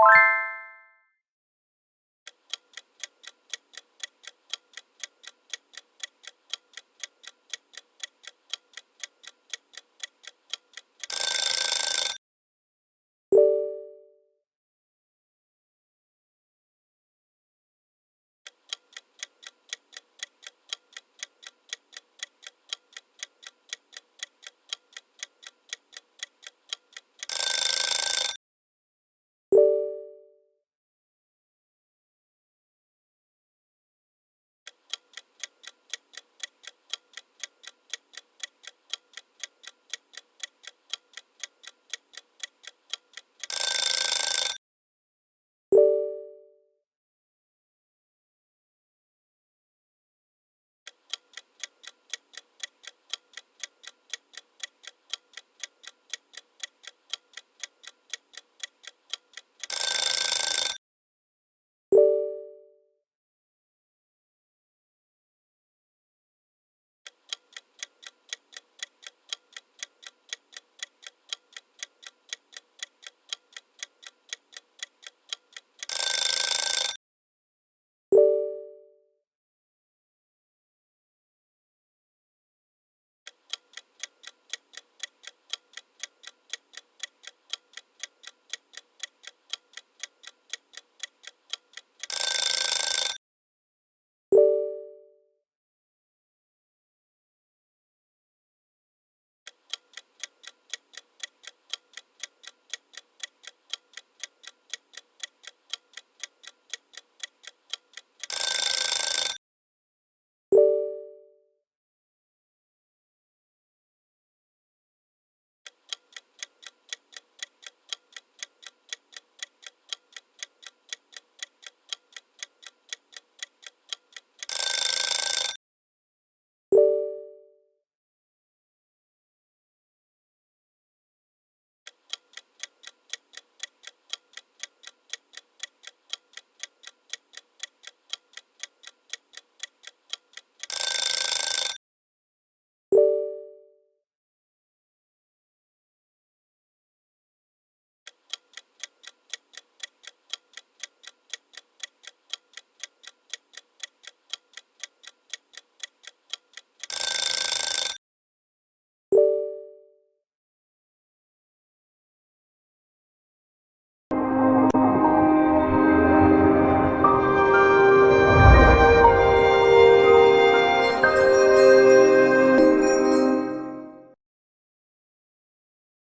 you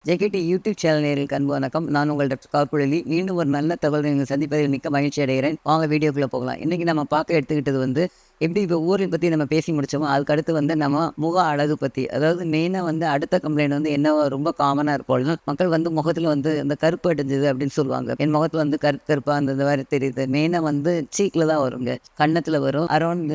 JKD YouTube channel நேரில் அன்பு வணக்கம். நான் உங்கள் டாக்டர் காப்புழலி மீண்டும் ஒரு நல்ல தகவல் நீங்கள் சந்திப்பதில் மிக்க மகிழ்ச்சி அடைகிறேன். வாங்க வீடியோக்குள்ளே போகலாம். இன்றைக்கி நம்ம பார்க்க எடுத்துக்கிட்டது வந்து எப்படி இப்போ ஊரில் பற்றி நம்ம பேசி முடித்தோமோ அதுக்கு அடுத்து வந்து நம்ம முக அழகு பற்றி அதாவது மெயினாக வந்து அடுத்த கம்ப்ளைண்ட் வந்து என்ன ரொம்ப காமனாக இருக்கும்னா மக்கள் வந்து முகத்தில் வந்து இந்த கருப்பு அடைஞ்சது அப்படின்னு சொல்லுவாங்க. என் முகத்தில் வந்து கருப்பு கருப்பாக அந்த மாதிரி தெரியுது. மெயினாக வந்து சீக்கில் தான் வருங்க. கன்னத்தில் வரும். அரௌண்ட்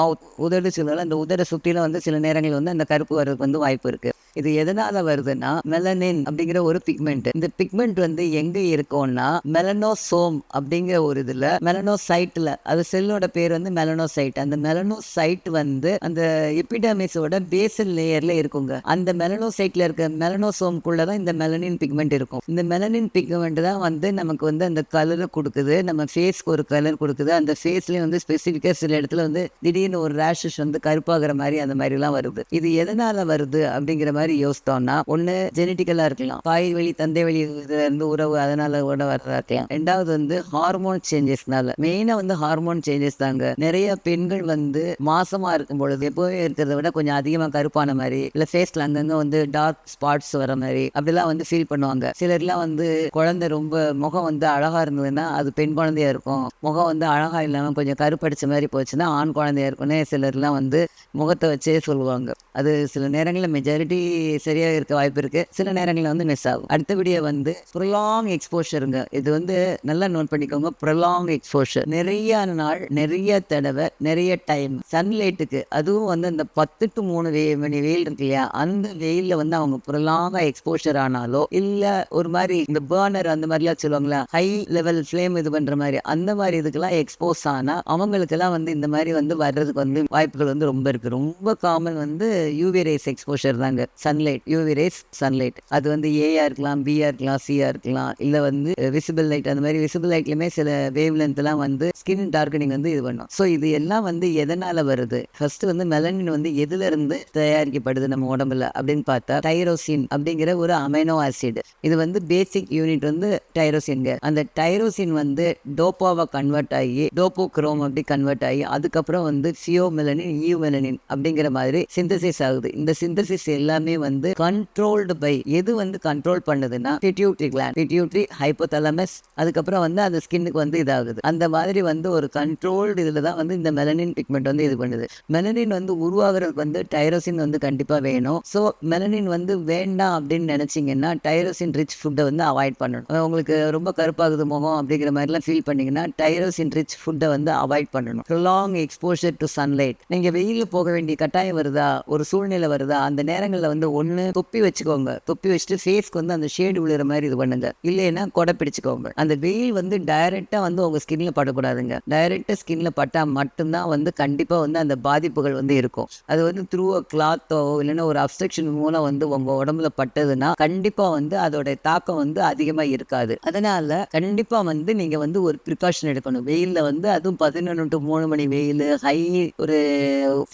மவுத் உதடு சொல்லலாம் அந்த உதட சுற்றியில் வந்து சில நேரங்களில் வந்து அந்த கருப்பு வர்றதுக்கு வந்து வாய்ப்பு இருக்குது இது எதனால வருதுன்னா மெலனின் அப்படிங்கிற ஒரு பிக்மெண்ட் இந்த பிக்மெண்ட் வந்து எங்க இருக்கும்னா மெலனோசோம் அப்படிங்கிற ஒரு இதுல மெலனோசைட்ல அது செல்லோட பேர் வந்து மெலனோசைட் அந்த மெலனோசைட் வந்து அந்த எபிடமிஸோட பேசல் லேயர்ல இருக்குங்க. அந்த மெலனோசைட்ல இருக்க மெலனோசோம்குள்ள தான் இந்த மெலனின் பிக்மெண்ட் இருக்கும். இந்த மெலனின் பிக்மெண்ட் தான் வந்து நமக்கு வந்து அந்த கலரை கொடுக்குது. நம்ம ஃபேஸ்க்கு ஒரு கலர் கொடுக்குது. அந்த ஃபேஸ்லயும் வந்து ஸ்பெசிஃபிக்காக சில இடத்துல வந்து திடீர்னு ஒரு ரேஷஸ் வந்து கருப்பாகிற மாதிரி அந்த மாதிரிலாம் வருது. இது எதனால வருது அப்படிங்கிற மாதிரி யோசித்தோம்னா ஒன்று ஜெனட்டிக்கலாக இருக்கலாம். தாய் வழி தந்தை வழி இருந்து உறவு அதனால கூட வர்றதா இருக்கலாம். ரெண்டாவது வந்து ஹார்மோன் சேஞ்சஸ்னால மெயினாக வந்து ஹார்மோன் சேஞ்சஸ் தாங்க. நிறைய பெண் பெண்கள் வந்து மாசமா இருக்கும் பொழுது எப்போவே இருக்கிறத விட கொஞ்சம் அதிகமா கருப்பான மாதிரி இல்லை ஃபேஸ்ல அங்கங்க வந்து டார்க் ஸ்பாட்ஸ் வர மாதிரி அப்படிலாம் வந்து ஃபீல் பண்ணுவாங்க. சிலர்லாம் வந்து குழந்தை ரொம்ப முகம் வந்து அழகா இருந்ததுன்னா அது பெண் குழந்தையா இருக்கும். முகம் வந்து அழகா இல்லாம கொஞ்சம் கருப்படிச்ச மாதிரி போச்சுன்னா ஆண் குழந்தையா இருக்கும்னு சிலர்லாம் வந்து முகத்தை வச்சே சொல்லுவாங்க. அது சில நேரங்களில் மெஜாரிட்டி சரியா இருக்க வாய்ப்பு இருக்கு. சில நேரங்களில் வந்து மிஸ் ஆகும். அடுத்தபடியே வந்து ப்ரொலாங் எக்ஸ்போஷருங்க இது வந்து நல்லா நோட் பண்ணிக்கோங்க. ப்ரொலாங் எக்ஸ்போஷர் நிறைய நாள் நிறைய தடவை நிறைய டைம் சன்லைட்டுக்கு அதுவும் வந்து அந்த பத்து டு மூணு வே மணி வெயில் இருக்கு இல்லையா? அந்த வெயிலில் வந்து அவங்க புரளாம எக்ஸ்போஷர் ஆனாலோ இல்லை ஒரு மாதிரி இந்த பேர்னர் அந்த மாதிரிலாம் சொல்லுவாங்களா ஹை லெவல் ஃப்ளேம் இது பண்ணுற மாதிரி அந்த மாதிரி இதுக்கெல்லாம் எக்ஸ்போஸ் ஆனால் அவங்களுக்கெல்லாம் வந்து இந்த மாதிரி வந்து வர்றதுக்கு வந்து வாய்ப்புகள் வந்து ரொம்ப இருக்குது ரொம்ப காமன் வந்து யூவி ரேஸ் எக்ஸ்போஷர் தாங்க. சன்லைட் யூவி ரேஸ் சன்லைட் அது வந்து ஏஆ இருக்கலாம் பிஆ இருக்கலாம் சிஆ இருக்கலாம் இல்லை வந்து விசிபிள் லைட் அந்த மாதிரி விசிபிள் லைட்லையுமே சில வேவ் லென்த்லாம் வந்து ஸ்கின் டார்கனிங் வந்து இது பண்ணும். ஸோ இது எல்லாம் வந்து எதனால் வருது? ஃபர்ஸ்ட் வந்து மெலனின் வந்து எதுல இருந்து தயாரிக்கப்படுது நம்ம உடம்புல அப்படின்னு பார்த்தா டைரோசின் அப்படிங்கிற ஒரு அமைனோ ஆசிட் இது வந்து பேசிக் யூனிட் வந்து டைரோசின்ங்க அந்த டைரோசின் வந்து டோப்பாவை கன்வெர்ட் ஆகி டோப்போ குரோம் அப்படி கன்வெர்ட் ஆகி அதுக்கப்புறம் வந்து சியோ மெலனின் ஈ மெலனின் அப்படிங்கிற மாதிரி சிந்தசிஸ் ஆகுது. இந்த சிந்தசிஸ் எல்லாமே வந்து கண்ட்ரோல்டு பை எது வந்து கண்ட்ரோல் பண்ணுதுன்னா பிட்யூட்ரி கிளாண்ட் பிட்யூட்ரி ஹைப்போதலமஸ் அதுக்கப்புறம் வந்து அந்த ஸ்கின்னுக்கு வந்து இதாகுது. அந்த மாதிரி வந்து ஒரு கண்ட்ரோல்டு இதில் தான் வந்து இந்த மெலனின் பிக்மெண்ட் வந்து இது பண்ணுது. மெலனின் வந்து உருவாகிறதுக்கு வந்து டைரோசின் வந்து கண்டிப்பாக வேணும். ஸோ மெலனின் வந்து வேண்டாம் அப்படின்னு நினச்சிங்கன்னா டைரோசின் ரிச் ஃபுட்டை வந்து அவாய்ட் பண்ணணும். உங்களுக்கு ரொம்ப கருப்பாகுது முகம் அப்படிங்கிற மாதிரிலாம் ஃபீல் பண்ணிங்கன்னா டைரோசின் ரிச் ஃபுட்டை வந்து அவாய்ட் பண்ணணும். லாங் எக்ஸ்போஷர் டு சன்லைட் நீங்கள் வெயிலில் போக வேண்டிய கட்டாயம் வருதா? ஒரு சூழ்நிலை வருதா? அந்த நேரங்களில் வந்து ஒன்று தொப்பி வச்சுக்கோங்க. தொப்பி வச்சுட்டு ஃபேஸ்க்கு வந்து அந்த ஷேடு விழுற மாதிரி இது பண்ணுங்க. இல்லைன்னா கொடை பிடிச்சுக்கோங்க. அந்த வெயில் வந்து டைரெக்டாக வந்து உங்கள் ஸ்கின்ல படக்கூடாதுங்க. டைரெக்டாக ஸ்கின்ல பட்டால் மட்டும்தான் வந்து கண்டிப்பாக வந்து அந்த பாதிப்புகள் வந்து இருக்கும். அது வந்து த்ரூ அ கிளாத்தோ இல்லைன்னா ஒரு அப்ஸ்ட்ரக்ஷன் மூலம் வந்து உங்கள் உடம்புல பட்டதுன்னா கண்டிப்பாக வந்து அதோடைய தாக்கம் வந்து அதிகமாக இருக்காது. அதனால் கண்டிப்பாக வந்து நீங்கள் வந்து ஒரு ப்ரிகாஷன் எடுக்கணும். வெயிலில் வந்து அதுவும் பதினொன்று டு மூணு மணி வெயில் ஹை ஒரு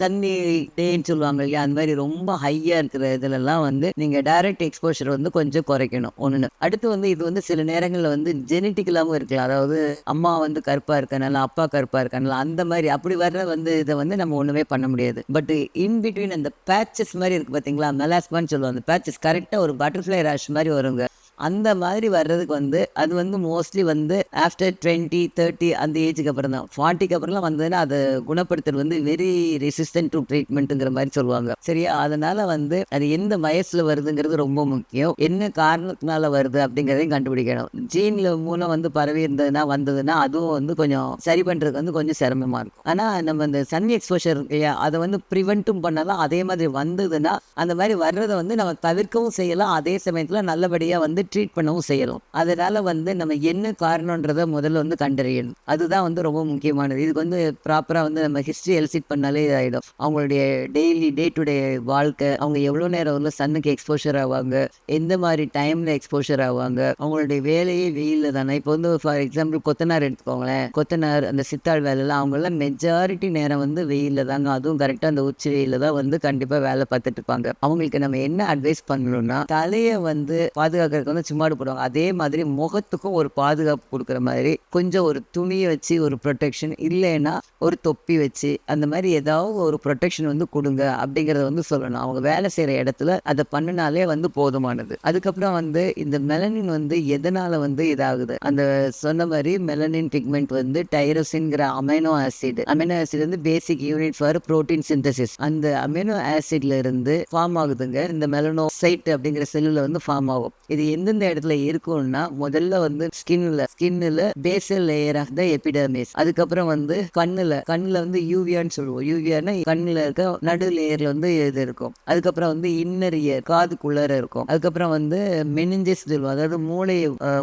சன்னி டேன்னு சொல்லுவாங்க இல்லையா அந்த மாதிரி ரொம்ப ஹையாக இருக்கிற இதுலலாம் வந்து நீங்கள் டைரக்ட் எக்ஸ்போஷர் வந்து கொஞ்சம் குறைக்கணும். ஒன்று அடுத்து வந்து இது வந்து சில நேரங்களில் வந்து ஜெனட்டிக்கலாகவும் இருக்கலாம். அதாவது அம்மா வந்து கருப்பாக இருக்கனால அப்பா கருப்பாக இருக்கனால அந்த மாதிரி அப்படி வர்ற வந்து இதை வந்து நம்ம ஒன்றுமே பண்ண முடியாது. பட் இன் பிட்வீன் அந்த பேச்சஸ் மாதிரி இருக்குது பார்த்தீங்களா மெலாஸ்மான்னு சொல்லுவாங்க. பேச்சஸ் கரெக்டாக ஒரு பட்டர்ஃப்ளை ரேஷ் மாதிரி வருங்க. அந்த மாதிரி வர்றதுக்கு வந்து அது வந்து மோஸ்ட்லி வந்து ஆஃப்டர் டுவெண்ட்டி தேர்ட்டி அந்த ஏஜுக்கு அப்புறம் தான் ஃபார்ட்டிக்கு அப்புறம்லாம் வந்ததுன்னா அதை குணப்படுத்துறது வந்து வெரி ரெசிஸ்டன்ட் டு ட்ரீட்மெண்ட்டுங்கிற மாதிரி சொல்லுவாங்க. சரியா? அதனால வந்து அது எந்த வயசுல வருதுங்கிறது ரொம்ப முக்கியம். என்ன காரணத்தினால வருது அப்படிங்கிறதையும் கண்டுபிடிக்கணும். ஜீன்ல மூலம் வந்து பரவி இருந்ததுன்னா வந்ததுன்னா அதுவும் வந்து கொஞ்சம் சரி பண்றதுக்கு வந்து கொஞ்சம் சிரமமா இருக்கும். ஆனா நம்ம இந்த சன் எக்ஸ்போஷர் இல்லையா அதை வந்து ப்ரிவென்ட்டும் பண்ணலாம் அதே மாதிரி வந்ததுன்னா அந்த மாதிரி வர்றதை வந்து நம்ம தவிர்க்கவும் செய்யலாம். அதே சமயத்துல நல்லபடியா வந்து ட்ரீட் பண்ணவும் செய்யலாம் அதனால் வந்து நம்ம என்ன காரணன்றதை முதல்ல வந்து கண்டறியணும். அதுதான் வந்து ரொம்ப முக்கியமானது. இதுக்கு வந்து ப்ராப்பராக வந்து நம்ம ஹிஸ்ட்ரி எல்சிட் பண்ணாலே இதாகிடும் அவங்களுடைய டெய்லி டே டு டே வாழ்க்கை அவங்க எவ்வளோ நேரம் வந்து சன்னுக்கு எக்ஸ்போஷர் ஆவாங்க எந்த மாதிரி டைமில் எக்ஸ்போஷர் ஆவாங்க அவங்களுடைய வேலையே வெயிலில் தானே. இப்போ வந்து ஃபார் எக்ஸாம்பிள் கொத்தனார் எடுத்துக்கோங்களேன். கொத்தனார் அந்த சித்தாள் வேலைலாம் அவங்களாம் மெஜாரிட்டி நேரம் வந்து வெயிலில் தாங்க. அதுவும் கரெக்டாக அந்த உச்சி வெயிலில் தான் வந்து கண்டிப்பாக வேலை பார்த்துட்டு இருப்பாங்க. அவங்களுக்கு நம்ம என்ன அட்வைஸ் பண்ணணும்னா தலையை வந்து பாதுகாக்கிறதுக்கு வந்து சும்மாடு போடுவாங்க. அதே மாதிரி முகத்துக்கும் ஒரு பாதுகாப்பு கொடுக்குற மாதிரி கொஞ்சம் ஒரு துணியை வச்சு ஒரு ப்ரொடெக்ஷன் இல்லைன்னா ஒரு தொப்பி வச்சு அந்த மாதிரி ஏதாவது ஒரு ப்ரொடெக்ஷன் வந்து கொடுங்க அப்படிங்கிறத வந்து சொல்லணும். அவங்க வேலை செய்கிற இடத்துல அதை பண்ணினாலே வந்து போதுமானது. அதுக்கப்புறம் வந்து இந்த மெலனின் வந்து எதனால வந்து இதாகுது? அந்த சொன்ன மாதிரி மெலனின் பிக்மெண்ட் வந்து டைரோசின்ங்கிற அமைனோ ஆசிட் அமைனோ ஆசிட் வந்து basic unit for protein synthesis அந்த அமினோ ஆசிட்ல இருந்து ஃபார்ம் ஆகுதுங்க. இந்த மெலனோசைட் அப்படிங்கிற செல்லுல வந்து ஃபார்ம் ஆகும். இது எந்தெந்த இடத்துல இருக்கும்னா முதல்ல வந்து ஸ்கின்ல ஸ்கின்ல basal layer of the epidermis அதுக்கப்புறம் வந்து கண்ணுல கண்ணுல வந்து யூவியான்னு சொல்லுவோம். யூவியானா கண்ணுல இருக்க நடு லேயர்ல வந்து இது இருக்கும். அதுக்கப்புறம் வந்து இன்னர் இயர் காதுக்குள்ளார இருக்கும். அதுக்கப்புறம் வந்து மெனிஞ்சஸ் சொல்லுவோம். அதாவது மூளை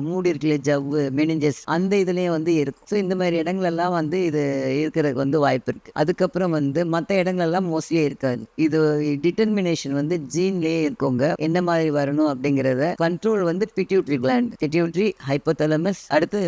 மூடி இருக்குல்ல ஜவ்வு மெனிஞ்சஸ் அந்த இதுலயும் வந்து இருக்கும். ஸோ இந்த மாதிரி இடங்கள் எல்லாம் வந்து இது இருக்கிறதுக்கு வந்து வாய்ப்பு இருக்கு. அதுக்கப்புறம் வந்து மற்ற இடங்கள் எல்லாம் மோஸ்ட்லியே இருக்காது. இது டிட்டர்மினேஷன் வந்து ஜீன்லயே இருக்கோங்க. என்ன மாதிரி வரணும் அப்படிங்கறத கண்ட்ரோல் வந்து வந்து பிட்யூட்ரி கிளாண்ட் பிட்யூட்ரி ஹைப்போதலமஸ் அடுத்து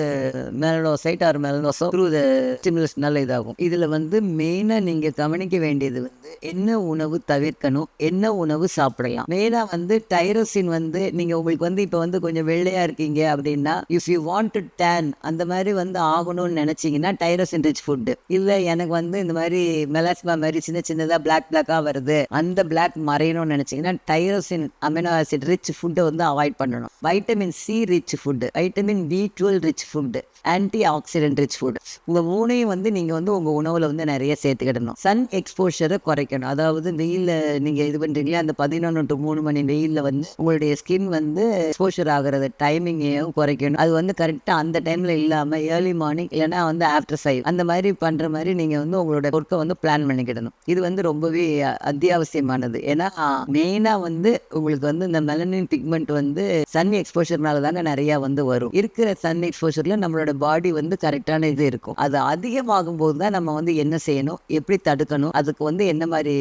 melanocyte or melanosome through the stimulus நல்ல இதாகும். இதில் வந்து மெயினாக நீங்கள் கவனிக்க வேண்டியது வந்து என்ன உணவு தவிர்க்கணும் என்ன உணவு சாப்பிடலாம். மெயினாக வந்து டைரோசின் வந்து நீங்கள் உங்களுக்கு வந்து இப்போ வந்து கொஞ்சம் வெள்ளையாக இருக்கீங்க அப்படின்னா if you want to tan அந்த மாதிரி வந்து ஆகணும்னு நினச்சிங்கன்னா டைரோசின் ரிச் ஃபுட்டு இல்லை எனக்கு வந்து இந்த மாதிரி மெலாஸ்மா மாதிரி சின்ன சின்னதாக பிளாக் பிளாக்காக வருது அந்த பிளாக் மறையணும்னு நினச்சிங்கன்னா டைரோசின் அமினோ ஆசிட் ரிச் ஃபுட்டை வந்து அவாய்ட் பண்ணணும். Vitamin C rich food vitamin B twelve rich food antioxidant rich food உங்கள் மூணையும் வந்து நீங்கள் வந்து உங்கள் உணவில் வந்து நிறைய சேர்த்துக்கிடணும். சன் எக்ஸ்போஷரை குறைக்கணும். அதாவது வெயிலில் நீங்கள் இது பண்ணுறீங்களா அந்த பதினொன்று டு மூணு மணி வெயிலில் வந்து உங்களுடைய ஸ்கின் வந்து எக்ஸ்போஷர் ஆகிறது டைமிங்கையும் குறைக்கணும். அது வந்து கரெக்டாக அந்த டைமில் இல்லாமல் ஏர்லி மார்னிங் இல்லைன்னா வந்து ஆஃப்டர் சைவ் அந்த மாதிரி பண்ணுற மாதிரி நீங்கள் வந்து உங்களோட ஒர்க்கை வந்து பிளான் பண்ணிக்கிடணும். இது வந்து ரொம்பவே அத்தியாவசியமானது. ஏன்னா மெயினாக வந்து உங்களுக்கு வந்து இந்த மெலனின் பிக்மெண்ட் வந்து சன் சன் எக்ஸ்போஷர்னால தாங்க நிறையா வந்து வரும். இருக்கிற சன் எக்ஸ்போஷரில் நம்மளோட பாடி வந்து கரெக்டான இது இருக்கும். அது அதிகமாகும் போது தான் நம்ம வந்து என்ன செய்யணும் எப்படி தடுக்கணும் அதுக்கு வந்து என்ன மாதிரி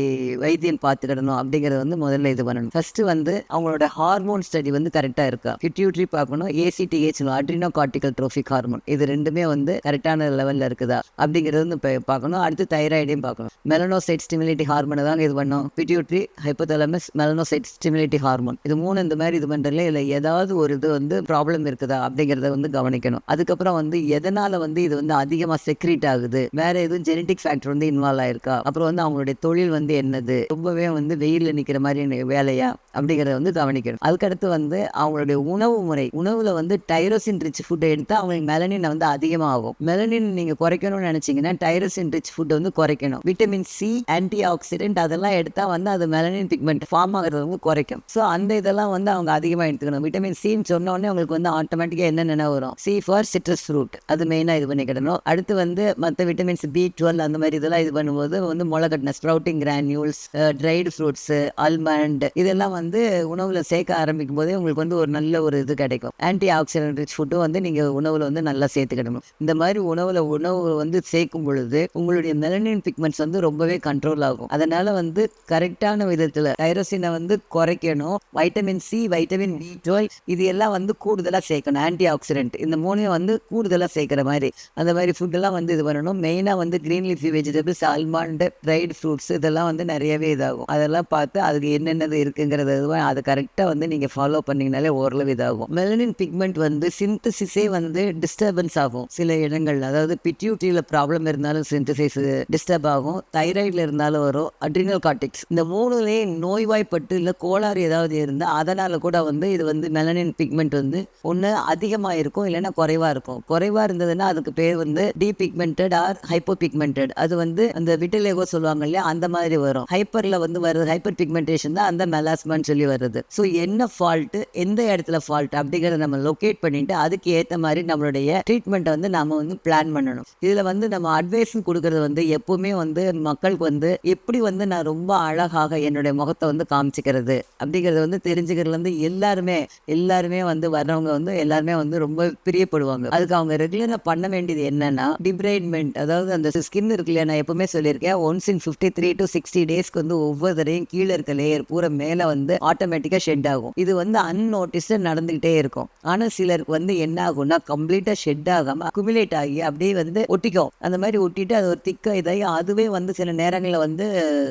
வைத்தியம் பார்த்துக்கிடணும் அப்படிங்கறது வந்து முதல்ல இது பண்ணணும். ஃபர்ஸ்ட் வந்து அவங்களோட ஹார்மோன் ஸ்டடி வந்து கரெக்டாக இருக்கா? பிட்யூட்ரி பார்க்கணும் ACTH adrenocorticotropic hormone இது ரெண்டுமே வந்து கரெக்டான லெவலில் இருக்குதா? அப்படிங்கிறது வந்து இப்போ பார்க்கணும். அடுத்து தைராய்டையும் பார்க்கணும். மெலனோசைட் ஸ்டிமுலேட்டி ஹார்மோனை தான் இது பண்ணும். Pituitary hypothalamus melanocyte stimulating hormone இது மூணு இந்த மாதிரி இது பண்ணுறதுல இல்லை ஏதாவது ஒரு இது வந்து ப்ராப்ளம் இருக்குதா அப்படிங்கிறத வந்து கவனிக்கணும். அதுக்கப்புறம் வந்து எதனால வந்து இது வந்து அதிகமாக செக்ரீட் ஆகுது? வேற எதுவும் ஜெனட்டிக் ஃபேக்டர் வந்து இன்வால்வ் ஆயிருக்கா? அப்புறம் வந்து அவங்களுடைய தொழில் வந்து என்னது? ரொம்பவே வந்து வெயிலில் நிற்கிற மாதிரி வேலையா? அப்படிங்கிறத வந்து கவனிக்கணும். அதுக்கடுத்து வந்து அவங்களுடைய உணவு முறை. உணவுல வந்து டைரோசின் ரிச் ஃபுட்டை எடுத்து அவங்களுக்கு மெலனின் வந்து அதிகமாகும். மெலனின் நீங்க குறைக்கணும்னு நினைச்சீங்கன்னா டைரோசின் ரிச் ஃபுட் வந்து குறைக்கணும். விட்டமின் சி ஆன்டி ஆக்சிடென்ட் அதெல்லாம் எடுத்தா வந்து அது மெலனின் பிக்மெண்ட் ஃபார்ம் ஆகிறது வந்து குறைக்கும். ஸோ அந்த இதெல்லாம் வந்து அவங்க அதிகமாக எடுத்துக்கணும். விட்டமின் மீன் சொன்ன சொன்னோடனே உங்களுக்கு வந்து ஆட்டோமேட்டிக்காக என்ன நினைவு வரும். சி ஃபார் சிட்ரஸ் ஃப்ரூட் அது மெயினாக இது பண்ணிக்கிடணும் அடுத்து வந்து மற்ற விட்டமின்ஸ் பி டுவெல் அந்த மாதிரி இதெல்லாம் இது பண்ணும்போது வந்து முளைக்கட்டின sprouting granules dried fruits almond இதெல்லாம் வந்து உணவில் சேர்க்க ஆரம்பிக்கும் போதே உங்களுக்கு வந்து ஒரு நல்ல ஒரு இது கிடைக்கும். ஆன்டி ஆக்சிடென்ட் ரிச் ஃபுட்டும் வந்து நீங்கள் உணவில் வந்து நல்லா சேர்த்துக்கிடணும். இந்த மாதிரி உணவில் உணவு வந்து சேர்க்கும் பொழுது உங்களுடைய மெலனின் பிக்மெண்ட்ஸ் வந்து ரொம்பவே கண்ட்ரோல் ஆகும். அதனால வந்து கரெக்டான விதத்தில் டைரோசினை வந்து குறைக்கணும். Vitamin C vitamin B twelve இது எல்லாம் வந்து கூடுதலாக சேர்க்கணும். ஆன்டி ஆக்சிடென்ட் இந்த மூணையும் வந்து கூடுதலாக சேர்க்குற மாதிரி. அந்த மாதிரி ஃபுட்டெல்லாம் வந்து இது பண்ணணும். மெயினாக வந்து green leafy vegetables almond dried fruits இதெல்லாம் வந்து நிறையவே இதாகும். அதெல்லாம் பார்த்து அதுக்கு என்னென்னது இருக்குங்கிறது இதுவா அதை கரெக்டாக வந்து நீங்கள் ஃபாலோ பண்ணிங்கனாலே ஓரளவு இதாகும். மெலனின் பிக்மெண்ட் வந்து சிந்தசிஸே வந்து டிஸ்டர்பன்ஸ் ஆகும் சில இடங்கள் அதாவது பிட்யூட்டியில் ப்ராப்ளம் இருந்தாலும் சிந்தசிஸ் டிஸ்டர்ப் ஆகும். தைராய்டில் இருந்தாலும் வரும். அட்ரினல் காட்டிக்ஸ் இந்த மூணுலேயே நோய்வாய்ப்பட்டு இல்லை கோளாறு ஏதாவது இருந்தால் அதனால் கூட வந்து இது வந்து மெலனின் பிக்மெண்ட் வந்து ஒன்று அதிகமாக இருக்கும் இல்லைன்னா குறைவாக இருக்கும் குறைவாக இருந்ததுன்னா அதுக்கு பேர் வந்து depigmented or hypopigmented அது வந்து அந்த விட்டிலேகோ சொல்லுவாங்க இல்லையா அந்த மாதிரி வரும். ஹைப்பரில் வந்து வருது ஹைப்பர் பிக்மெண்டேஷன் தான் அந்த மெலாஸ்மான்னு சொல்லி வருது. ஸோ என்ன ஃபால்ட்டு எந்த இடத்துல ஃபால்ட் அப்படிங்கிறத நம்ம லொக்கேட் பண்ணிட்டு அதுக்கு ஏற்ற மாதிரி நம்மளுடைய ட்ரீட்மெண்ட்டை வந்து நம்ம வந்து பிளான் பண்ணணும். இதில் வந்து நம்ம அட்வைஸ் கொடுக்கறது வந்து எப்பவுமே வந்து மக்களுக்கு வந்து எப்படி வந்து நான் ரொம்ப அழகாக என்னுடைய முகத்தை வந்து காமிச்சிக்கிறது அப்படிங்கிறத வந்து தெரிஞ்சுக்கிறதுல வந்து எல்லாருமே எல்லாருமே வந்து வர்றவங்க வந்து எல்லாருமே வந்து ரொம்ப பிரியப்படுவாங்க. அதுக்கு அவங்க ரெகுலராக பண்ண வேண்டியது என்னன்னா டிப்ரைட்மெண்ட் அதாவது அந்த ஸ்கின் இருக்கு நான் எப்பவுமே சொல்லியிருக்கேன் once in fifty three to sixty டேஸ்க்கு வந்து ஒவ்வொரு தடையும் கீழே இருக்க லேயர் பூரா மேலே வந்து ஆட்டோமேட்டிக்காக ஷெட் ஆகும். இது வந்து அன்நோட்டிஸ்டு நடந்துகிட்டே இருக்கும். ஆனால் சிலருக்கு வந்து என்ன ஆகும்னா கம்ப்ளீட்டாக ஷெட் ஆகாமல் அக்குமுலேட் ஆகி அப்படியே வந்து ஒட்டிக்கும். அந்த மாதிரி ஒட்டிட்டு அது ஒரு திக்க இதாகி அதுவே வந்து சில நேரங்களில் வந்து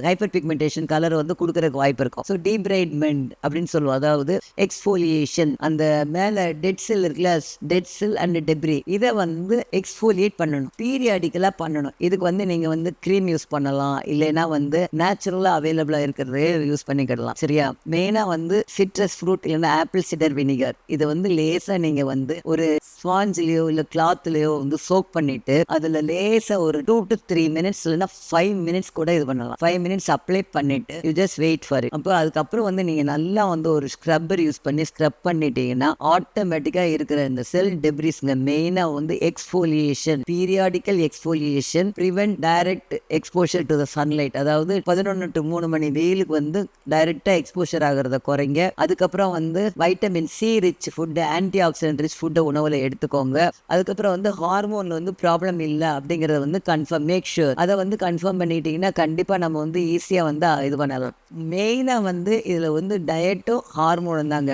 ஹைப்பர் பிக்மெண்டேஷன் கலர் வந்து கொடுக்கறதுக்கு வாய்ப்பு இருக்கும். ஸோ டீப்ரைட்மெண்ட் அப்படின்னு சொல்லுவோம். அதாவது எக்ஸ்போலியேஷன் எக்ஸ்ஃபோலியேஷன் அந்த மேலே டெட் செல் இருக்குல்ல டெட் செல் அண்ட் டெப்ரி இதை வந்து எக்ஸ்ஃபோலியேட் பண்ணணும். பீரியாடிக்கலாக பண்ணணும். இதுக்கு வந்து நீங்கள் வந்து க்ரீம் யூஸ் பண்ணலாம். இல்லைன்னா வந்து நேச்சுரலாக அவைலபிளாக இருக்கிறதே யூஸ் பண்ணிக்கிடலாம். சரியா? மெயினாக வந்து சிட்ரஸ் ஃப்ரூட் இல்லைன்னா ஆப்பிள் சிடர் வினிகர் இதை வந்து லேசாக நீங்கள் வந்து ஒரு ஸ்பாஞ்சிலையோ இல்லை கிளாத்லையோ வந்து சோக் பண்ணிட்டு அதில் லேசாக ஒரு டூ டு த்ரீ மினிட்ஸ் இல்லைன்னா ஃபைவ் மினிட்ஸ் கூட இது பண்ணலாம். ஃபைவ் மினிட்ஸ் அப்ளை பண்ணிட்டு யூ ஜஸ்ட் வெயிட் ஃபார் அப்போ அதுக்கப்புறம் வந்து நீங்கள் நல்லா வந்து ஒரு ஸ்க்ரப்பர் யூஸ் பண்ணி ஸ்க்ரப் பண்ணிட்டீங்கன்னா ஆட்டோமேட்டிக்காக இருக்கிற இந்த செல் டெப்ரிஸ்ங்க மெயினாக வந்து exfoliation periodical exfoliation prevent direct exposure to the sunlight அதாவது பதினொன்று டு மூணு மணி வெயிலுக்கு வந்து டைரெக்டாக எக்ஸ்போஷர் ஆகிறத குறைங்க. அதுக்கப்புறம் வந்து vitamin C rich food antioxidant rich ஃபுட்டை உணவில் எடுத்துக்கோங்க. அதுக்கப்புறம் வந்து ஹார்மோன் வந்து ப்ராப்ளம் இல்லை அப்படிங்கிறத வந்து கன்ஃபார்ம் மேக் ஷூர் அதை வந்து கன்ஃபார்ம் பண்ணிட்டீங்கன்னா கண்டிப்பாக நம்ம வந்து ஈஸியாக வந்து இது பண்ணலாம். மெயினாக வந்து இதில் வந்து டயட்டும் ஹார்மோனும் தாங்க.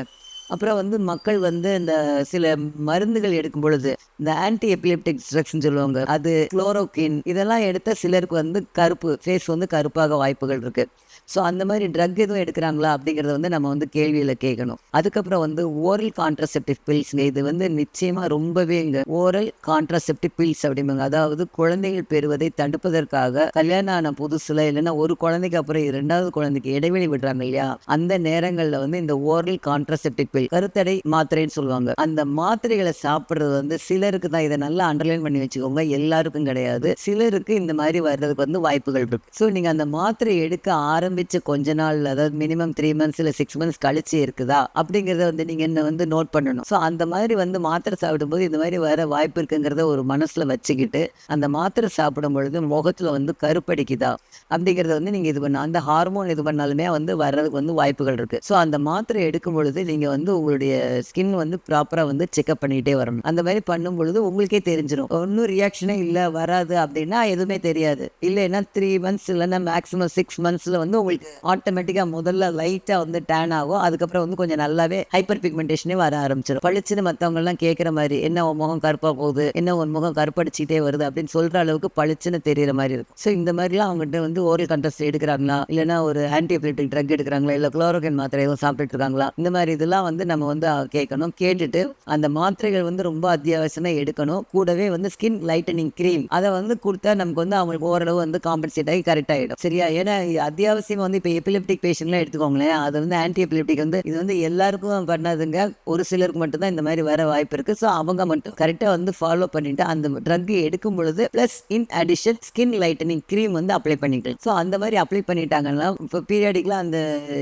அப்புறம் வந்து மக்கள் வந்து இந்த சில மருந்துகள் எடுக்கும் பொழுது இந்த ஆன்டி எபிலிப்டிக் ட்ரக்ஸ்னு சொல்லுவாங்க அது குளோரோக்கின் இதெல்லாம் எடுத்த சிலருக்கு வந்து கருப்பு ஃபேஸ் வந்து கருப்பாக வாய்ப்புகள் இருக்குது ஸோ அந்த மாதிரி ட்ரக் எதுவும் எடுக்கிறாங்களா அப்படிங்கிறத வந்து நம்ம வந்து கேள்வியில் கேட்கணும் அதுக்கப்புறம் வந்து ஓரல் கான்ட்ரசெப்டிவ் பில்ஸ்ங்க இது வந்து நிச்சயமாக ரொம்பவே இங்க ஓரல் கான்ட்ரசெப்டிவ் பில்ஸ் அப்படிம்பாங்க. அதாவது குழந்தைகள் பெறுவதை தடுப்பதற்காக கல்யாணம் ஆன புதுசுல இல்லைன்னா ஒரு குழந்தைக்கு அப்புறம் இரண்டாவது குழந்தைக்கு இடைவெளி விடுறாங்க இல்லையா? அந்த நேரங்களில் வந்து இந்த ஓரல் கான்ட்ரசெப்டிவ் பில் கருத்தடை மாத்திரைன்னு சொல்லுவாங்க. அந்த மாத்திரைகளை சாப்பிடுறது வந்து சிலருக்கு தான் இதை நல்லா அண்டர்லைன் பண்ணி வச்சுக்கோங்க. எல்லாருக்கும் கிடையாது. சிலருக்கு இந்த மாதிரி வர்றதுக்கு வந்து வாய்ப்புகள் இருக்கு. ஸோ நீங்க அந்த மாத்திரை எடுக்க ஆரம்பித்து கொஞ்ச நாள் அதாவது மினிமம் த்ரீ மந்த்ஸ் இல்லை சிக்ஸ் மந்த்ஸ் கழிச்சு இருக்குதா? அப்படிங்கிறத வந்து நீங்கள் என்ன வந்து நோட் பண்ணணும். ஸோ அந்த மாதிரி வந்து மாத்திரை சாப்பிடும்போது இந்த மாதிரி வர வாய்ப்பு இருக்குங்கிறத ஒரு மனசில் வச்சுக்கிட்டு அந்த மாத்திரை சாப்பிடும் பொழுது முகத்தில் வந்து கருப்படிக்குதா? அப்படிங்கிறத வந்து நீங்கள் இது பண்ண அந்த ஹார்மோன் இது பண்ணாலுமே வந்து வர்றதுக்கு வந்து வாய்ப்புகள் இருக்குது ஸோ அந்த மாத்திரை எடுக்கும் பொழுது நீங்கள் வந்து உங்களுடைய ஸ்கின் வந்து ப்ராப்பராக வந்து செக்அப் பண்ணிகிட்டே வரணும். அந்த மாதிரி பண்ணும் பொழுது உங்களுக்கே தெரிஞ்சிடும் ஒன்றும் ரியாக்ஷனே இல்லை வராது அப்படின்னா எதுவுமே தெரியாது. இல்லைன்னா த்ரீ மந்த்ஸ் இல்லைன்னா மேக்ஸிமம் சிக்ஸ் மந்த்ஸில் வந்து உங்களுக்கு ஆட்டோமேட்டிக்காக முதல்ல லைட்டாக வந்து டேன் ஆகும். அதுக்கப்புறம் வந்து கொஞ்சம் நல்லாவே ஹைப்பர் பிக்மெண்டேஷனே வர ஆரம்பிச்சிடும் பளிச்சுன்னு மற்றவங்கலாம் கேட்குற மாதிரி என்ன உன் முகம் கருப்பாக போகுது? என்ன உன் முகம் கருப்படிச்சிக்கிட்டே வருது? அப்படின்னு சொல்கிற அளவுக்கு பளிச்சுன்னு தெரியிற மாதிரி இருக்கும். ஸோ இந்த மாதிரிலாம் அவங்ககிட்ட வந்து ஓரல் கண்ட்ரஸ்ட் எடுக்கிறாங்களா? இல்லைன்னா ஒரு ஆன்டிபயோட்டிக் ட்ரக் எடுக்கிறாங்களா? இல்லை குளோரோகன் மாத்திரை எதுவும் சாப்பிட்டுட்டு இருக்காங்களா? இந்த மாதிரி இதெல்லாம் வந்து நம்ம வந்து கேட்கணும். கேட்டுட்டு அந்த மாத்திரைகள் வந்து ரொம்ப அத்தியாவசியமா எடுக்கணும். கூடவே வந்து ஸ்கின் லைட்டனிங் க்ரீம் அதை வந்து கொடுத்தா நமக்கு வந்து அவங்களுக்கு ஓரளவு வந்து காம்பன்சேட் ஆகி கரெக்ட் ஆகிடும் சரியா? ஏன்னா அத்தியாவசிய அத்தியாவசியம் வந்து இப்போ எபிலிப்டிக் பேஷண்ட்லாம் எடுத்துக்கோங்களேன். அது வந்து ஆன்டி எபிலிப்டிக் வந்து இது வந்து எல்லாருக்கும் பண்ணாதுங்க. ஒரு சிலருக்கு மட்டும்தான் இந்த மாதிரி வர வாய்ப்பு இருக்குது ஸோ அவங்க மட்டும் கரெக்டாக வந்து ஃபாலோ பண்ணிட்டு அந்த ட்ரக் எடுக்கும் பொழுது plus in addition skin lightening cream வந்து அப்ளை பண்ணிக்கலாம். ஸோ அந்த மாதிரி அப்ளை பண்ணிட்டாங்கன்னா இப்போ பீரியாடிக்லாம் அந்த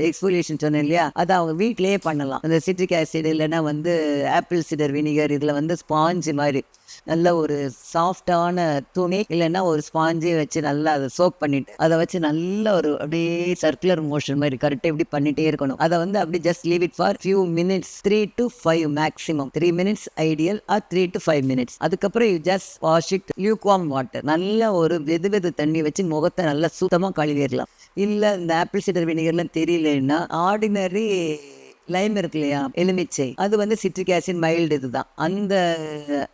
எக்ஸ்போலியேஷன் சொன்னேன் இல்லையா? அதை அவங்க வீட்டிலேயே பண்ணலாம். அந்த சிட்ரிக் ஆசிட் இல்லைன்னா வந்து ஆப்பிள் சிடர் வினிகர் இதில் வந்து ஸ்பாஞ்சு மாதிரி. நல்ல ஒரு சாஃப்டான துணி இல்லைன்னா ஒரு ஸ்பாஞ்சே வச்சு நல்லா அதை சோக் பண்ணிட்டு அதை வச்சு நல்ல ஒரு அப்படியே சர்க்குலர் மோஷன் மாதிரி கரெக்டாக இப்படி பண்ணிட்டே இருக்கணும். அதை வந்து அப்படி just leave it for few minutes three to five maximum three minutes ideal or three to five minutes அதுக்கப்புறம் you just wash it lukewarm water நல்ல ஒரு வெது வெது தண்ணி வச்சு முகத்தை நல்லா சுத்தமாக கழுவிடலாம். இல்லை இந்த ஆப்பிள் சீடர் வினிகர்லாம் தெரியலன்னா ஆர்டினரி லைம் இருக்கு இல்லையா? எலுமிச்சை. அது வந்து சிட்ரிக் ஆசிட் மைல்டு இதுதான். அந்த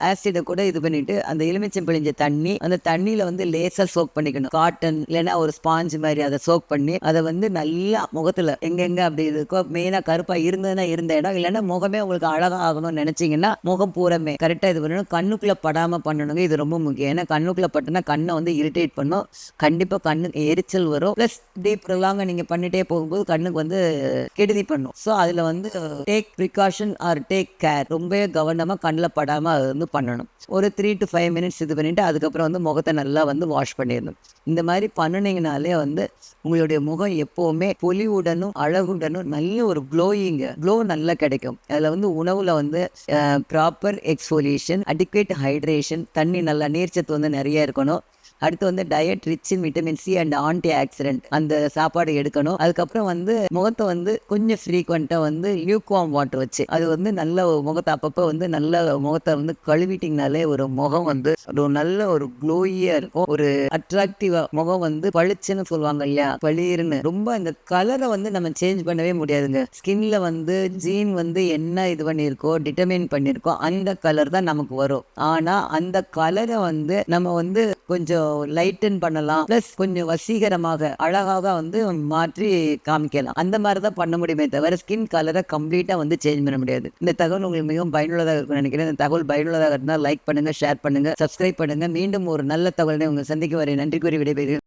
ஆசிடை கூட இது பண்ணிட்டு அந்த எலுமிச்சை பிழிஞ்ச தண்ணி அந்த தண்ணியில வந்து லேசா சோக் பண்ணிக்கணும். காட்டன் இல்லைன்னா ஒரு ஸ்பாஞ்ச் மாதிரி அதை சோக் பண்ணி அதை வந்து நல்லா முகத்துல எங்கெங்க அப்படி இருக்கோ மெயினா கருப்பா இருந்ததுன்னா இருந்த இடம் இல்லைன்னா முகமே உங்களுக்கு அழகா ஆகணும்னு நினைச்சீங்கன்னா முகம் பூரமே கரெக்டா இது பண்ணணும். கண்ணுக்குள்ள படாம பண்ணணுங்க இது ரொம்ப முக்கியம். ஏன்னா கண்ணுக்குள்ள பட்டுனா கண்ணை வந்து இரிட்டேட் பண்ணும். கண்டிப்பா கண்ணுக்கு எரிச்சல் வரும். ப்ளஸ் டீப் ரிலாங்க நீங்க பண்ணிட்டே போகும்போது கண்ணுக்கு வந்து கெடுதி பண்ணும். ஸோ அதுல வந்து take precaution or take care ரொம்ப கவனமாக கண்ணில் படாமல் அது வந்து பண்ணணும். ஒரு த்ரீ டு ஃபைவ் மினிட்ஸ் இது பண்ணிவிட்டு அதுக்கப்புறம் வந்து முகத்தை நல்லா வந்து வாஷ் பண்ணிடணும். இந்த மாதிரி பண்ணினீங்கனாலே வந்து உங்களுடைய முகம் எப்போவுமே பொலிவுடனும் அழகுடனும் நல்ல ஒரு க்ளோயிங் க்ளோ நல்லா கிடைக்கும். அதில் வந்து உணவில் வந்து ப்ராப்பர் எக்ஸ்போலியேஷன் அடிக்வேட் ஹைட்ரேஷன் தண்ணி நல்லா நீர்ச்சத்து வந்து நிறைய இருக்கணும். அடுத்து வந்து diet rich in vitamin C and antioxidant அந்த சாப்பாடு எடுக்கணும். அதுக்கப்புறம் வந்து முகத்தை வந்து கொஞ்சம் ஃப்ரீக்வெண்ட்டாக வந்து லியூக்வாம் வாட்டர் வச்சு அது வந்து நல்ல முகத்தை அப்பப்போ வந்து நல்ல முகத்தை வந்து கழுவிட்டிங்கனாலே ஒரு முகம் வந்து ஒரு நல்ல ஒரு க்ளோயியாக இருக்கும். ஒரு அட்ராக்டிவாக முகம் வந்து பளிச்சுன்னு சொல்லுவாங்க இல்லையா? பளிர்னு. ரொம்ப இந்த கலரை வந்து நம்ம சேஞ்ச் பண்ணவே முடியாதுங்க. ஸ்கின்ல வந்து ஜீன் வந்து என்ன இது பண்ணியிருக்கோ டிட்டர்மைன் பண்ணியிருக்கோ அந்த கலர் தான் நமக்கு வரும். ஆனால் அந்த கலரை வந்து நம்ம வந்து கொஞ்சம் லைட்டன் பண்ணலாம். ப்ளஸ் கொஞ்சம் வசீகரமாக அழகாக வந்து மாற்றி காமிக்கலாம். அந்த மாதிரி தான் பண்ண முடியுமே தவிர ஸ்கின் கலரை கம்ப்ளீட்டாக வந்து சேஞ்ச் பண்ண முடியாது. இந்த தகவல் உங்களுக்கு மிகவும் பயனுள்ளதாக இருக்கும் நினைக்கிறேன். இந்த தகவல் பயனுள்ளதாக இருந்தால் லைக் பண்ணுங்க ஷேர் பண்ணுங்க சப்ஸ்கிரைப் பண்ணுங்க. மீண்டும் ஒரு நல்ல தகவலை உங்களை சந்திக்க வரை நன்றி கூறி விடைபெறுகிறேன்.